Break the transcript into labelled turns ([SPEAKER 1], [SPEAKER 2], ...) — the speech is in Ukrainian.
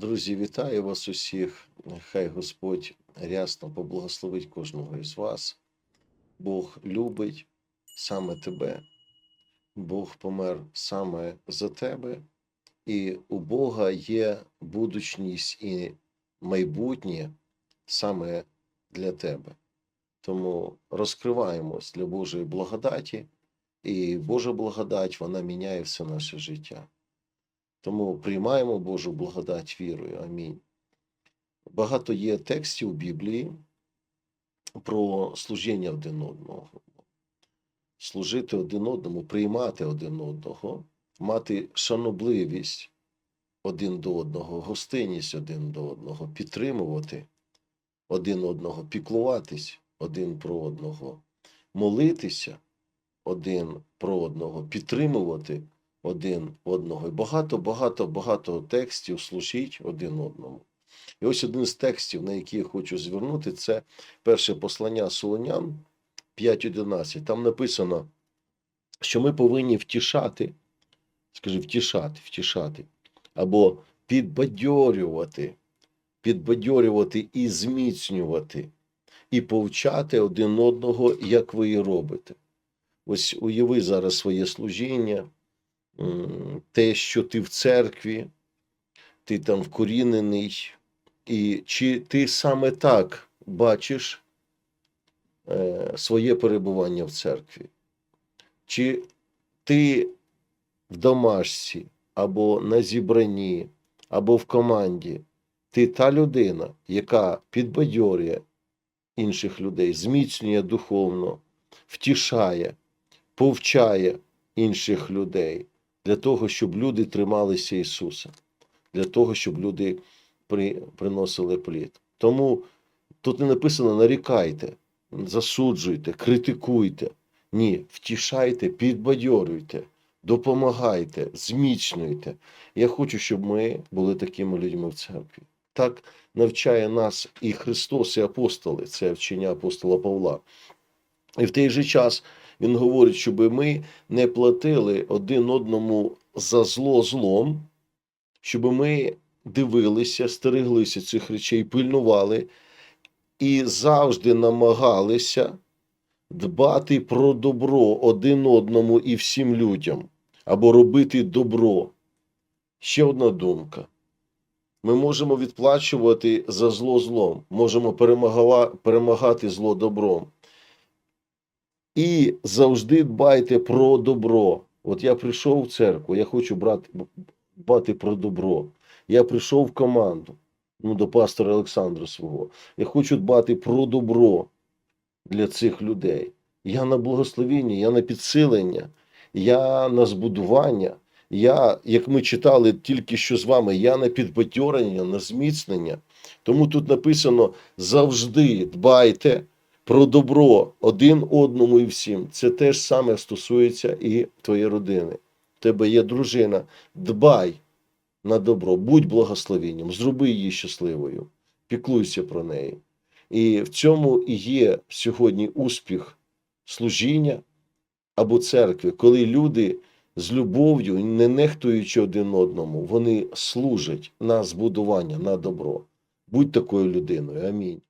[SPEAKER 1] Друзі, вітаю вас усіх. Хай Господь рясно поблагословить кожного із вас. Бог любить саме тебе. Бог помер саме за тебе, і у Бога є будучність і майбутнє саме для тебе. Тому розкриваємось для Божої благодаті, і Божа благодать вона міняє все наше життя. Тому приймаємо Божу благодать вірою. Амінь. Багато є текстів у Біблії про служіння один одного. Служити один одному, приймати один одного, мати шанобливість один до одного, гостинність один до одного, підтримувати один одного, піклуватись один про одного, молитися один про одного, підтримувати один одного. І багато, багато, багато текстів служіть один одному. І ось один з текстів, на який я хочу звернути, це перше послання Солонян 5.11. Там написано, що ми повинні втішати, скажи, втішати, втішати, або підбадьорювати, підбадьорювати і зміцнювати, і повчати один одного, як ви і робите. Ось уяви зараз своє служіння, те, що ти в церкві, ти там вкорінений, і чи ти саме так бачиш е, своє перебування в церкві? Чи ти в домашці, або на зібранні, або в команді, ти та людина, яка підбадьорює інших людей, зміцнює духовно, втішає, повчає інших людей для того, щоб люди трималися Ісуса, для того, щоб люди при, приносили плід. Тому тут не написано нарікайте, засуджуйте, критикуйте. Ні, втішайте, підбадьорюйте, допомагайте, зміцнюйте. Я хочу, щоб ми були такими людьми в церкві. Так навчає нас і Христос, і апостоли, це вчення апостола Павла. І в той же час він говорить, щоб ми не платили один одному за зло злом, щоб ми дивилися, стереглися цих речей, пильнували і завжди намагалися дбати про добро один одному і всім людям, або робити добро. Ще одна думка. Ми можемо відплачувати за зло злом, можемо перемагати зло добром. І завжди дбайте про добро. От я прийшов в церкву, я хочу брати, дбати про добро. Я прийшов в команду ну, до пастора Олександра свого. Я хочу дбати про добро для цих людей. Я на благословіння, я на підсилення, я на збудування. Я, як ми читали тільки що з вами, я на підбадьорення, на зміцнення. Тому тут написано завжди дбайте про добро один одному і всім. Це теж саме стосується і твоєї родини. В тебе є дружина. Дбай на добро, будь благословенням, зроби її щасливою, піклуйся про неї. І в цьому і є сьогодні успіх служіння або церкви, коли люди з любов'ю, не нехтуючи один одному, вони служать на збудування, на добро. Будь такою людиною. Амінь.